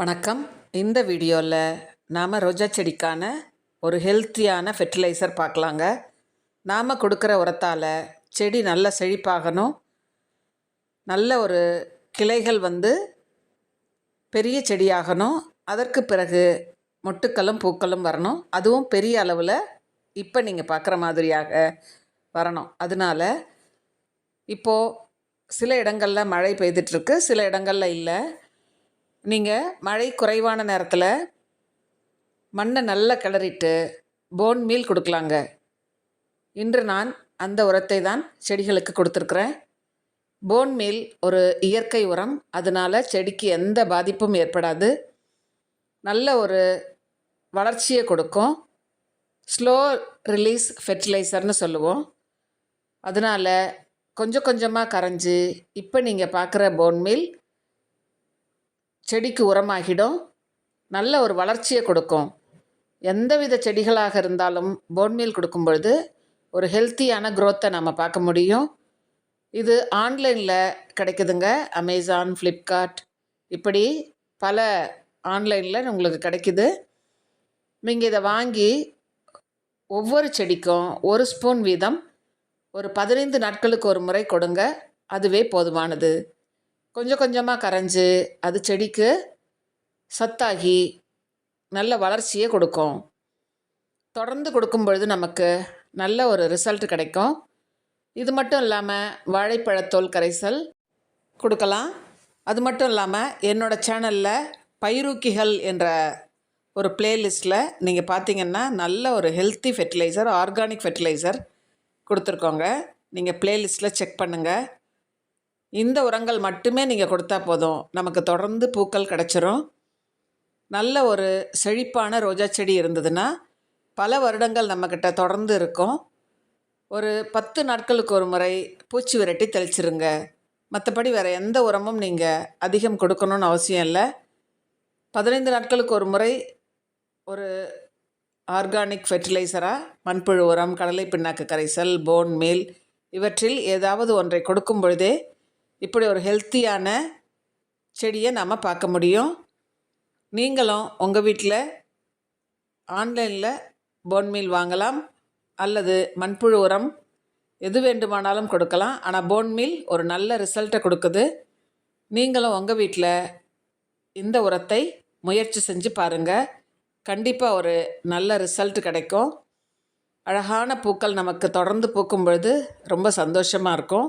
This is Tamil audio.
வணக்கம். இந்த வீடியோவில் நாம் ரோஜா செடிக்கான ஒரு ஹெல்த்தியான ஃபெர்டிலைசர் பார்க்கலாங்க. நாம் கொடுக்குற உரத்தால் செடி நல்ல செழிப்பாகணும். நல்ல ஒரு கிளைகள் வந்து பெரிய செடியாகணும். அதற்கு பிறகு மொட்டுக்களும் பூக்களும் வரணும். அதுவும் பெரிய அளவில் இப்போ நீங்கள் பார்க்குற மாதிரியாக வரணும். அதனால் இப்போது சில இடங்களில் மழை பெய்துட்ருக்கு சில இடங்களில் இல்லை. நீங்கள் மழை குறைவான நேரத்தில் மண்ணை நல்லா கிளறிட்டு போன் மீல் கொடுக்கலாங்க. இன்று நான் அந்த உரத்தை தான் செடிகளுக்கு கொடுத்துருக்குறேன். போன் மீல் ஒரு இயற்கை உரம். அதனால் செடிக்கு எந்த பாதிப்பும் ஏற்படாது. நல்ல ஒரு வளர்ச்சியை கொடுக்கும். ஸ்லோ ரிலீஸ் ஃபெர்டிலைசர்னு சொல்லுவோம். அதனால் கொஞ்சம் கொஞ்சமாக கரைஞ்சி இப்போ நீங்கள் பார்க்குற போன் மீல் செடிக்கு உரமாகிடும். நல்ல ஒரு வளர்ச்சியை கொடுக்கும். எந்தவித செடிகளாக இருந்தாலும் போன்மீல் கொடுக்கும் பொழுது ஒரு ஹெல்த்தியான க்ரோத்தை நம்ம பார்க்க முடியும். இது ஆன்லைனில் கிடைக்குதுங்க. அமேசான் ஃப்ளிப்கார்ட் இப்படி பல ஆன்லைனில் உங்களுக்கு கிடைக்குது. நீங்கள் இதை வாங்கி ஒவ்வொரு செடிக்கும் ஒரு ஸ்பூன் வீதம் ஒரு பதினைந்து நாட்களுக்கு ஒரு முறை கொடுங்க. அதுவே போதுமானது. கொஞ்சம் கொஞ்சமாக கரைஞ்சி அது செடிக்கு சத்தாகி நல்ல வளர்ச்சியை கொடுக்கும். தொடர்ந்து கொடுக்கும் பொழுது நமக்கு நல்ல ஒரு ரிசல்ட் கிடைக்கும். இது மட்டும் இல்லாமல் வாழைப்பழத்தோல் கரைசல் கொடுக்கலாம். அது மட்டும் இல்லாமல் என்னோடய சேனலில் பைரூக்கிகள் என்ற ஒரு பிளேலிஸ்ட்டில் நீங்கள் பார்த்தீங்கன்னா நல்ல ஒரு ஹெல்த்தி ஃபெர்டிலைசர் ஆர்கானிக் ஃபெர்டிலைசர் கொடுத்துருக்கோங்க. நீங்கள் பிளேலிஸ்ட்டில் செக் பண்ணுங்கள் இந்த உரங்கள் மட்டுமே நீங்கள் கொடுத்தா போதும். நமக்கு தொடர்ந்து பூக்கள் கிடச்சிரும். நல்ல ஒரு செழிப்பான ரோஜா செடி இருந்ததுன்னா பல வருடங்கள் நம்மக்கிட்ட தொடர்ந்து இருக்கும். ஒரு பத்து நாட்களுக்கு ஒரு முறை பூச்சி விரட்டி தெளிச்சிருங்க. மற்றபடி வேறு எந்த உரமும் நீங்கள் அதிகம் கொடுக்கணும்னு அவசியம் இல்லை. பதினைந்து நாட்களுக்கு ஒரு முறை ஒரு ஆர்கானிக் ஃபெர்டிலைசராக மண்புழு உரம் கடலை பிண்ணாக்கு கரைசல் போன் மீல் இவற்றில் ஏதாவது ஒன்றை கொடுக்கும் பொழுதே இப்படி ஒரு ஹெல்த்தியான செடியை நாம் பார்க்க முடியும். நீங்களும் உங்கள் வீட்டில் ஆன்லைனில் போன்மீல் வாங்கலாம் அல்லது மண்புழு உரம் எது வேண்டுமானாலும் கொடுக்கலாம். ஆனால் போன்மீல் ஒரு நல்ல ரிசல்ட்டை கொடுக்குது. நீங்களும் உங்கள் வீட்டில் இந்த உரத்தை முயற்சி செஞ்சு பாருங்கள் கண்டிப்பாக ஒரு நல்ல ரிசல்ட் கிடைக்கும். அழகான பூக்கள் நமக்கு தொடர்ந்து பூக்கும் பொழுது ரொம்ப சந்தோஷமாக இருக்கும்.